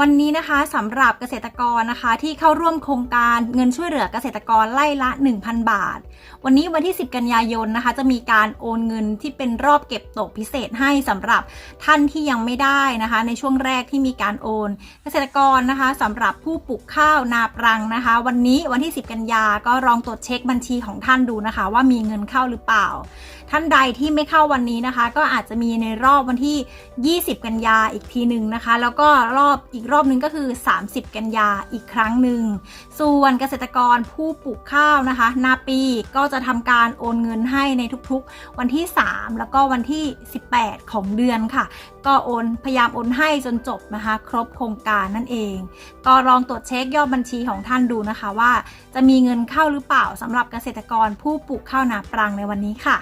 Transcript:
วันนี้นะคะสำหรับเกษตรกรนะคะ ที่เข้าร่วมโครงการเงินช่วยเหลือเกษตรกรไล่ละ 1,000 บาท วันนี้วันที่ 10 กันยายนนะคะ จะมีการโอนเงินที่เป็นรอบเก็บตกพิเศษให้สำหรับท่านที่ยังไม่ได้นะคะ ในช่วงแรกที่มีการโอน เกษตรกรนะคะสำหรับผู้ปลูกข้าวนาปรังนะคะ วันนี้วันที่ 10 กันยาก็ลองตรวจเช็คบัญชีของท่านดูนะคะ ว่ามีเงินเข้าหรือเปล่า ท่านใดที่ไม่เข้าวันนี้นะคะ ก็อาจจะมีในรอบวันที่ 20 กันยาอีกทีหนึ่งนะคะ แล้วก็รอบอีกรอบนึงก็คือ 30 กันยาอีกครั้งหนึ่ง ส่วนเกษตรกรผู้ปลูกข้าวนะคะ นาปีก็จะทำการโอนเงินให้ในทุกๆ วันที่ 3 แล้วก็วันที่ 18 ของเดือนค่ะ ก็โอนพยายามโอนให้จนจบนะคะ ครบโครงการนั่นเอง ก็ลองตรวจเช็คยอดบัญชีของท่านดูนะคะว่า จะมีเงินเข้าหรือเปล่าสำหรับเกษตรกรผู้ปลูกข้าวนาปรังในวันนี้ค่ะ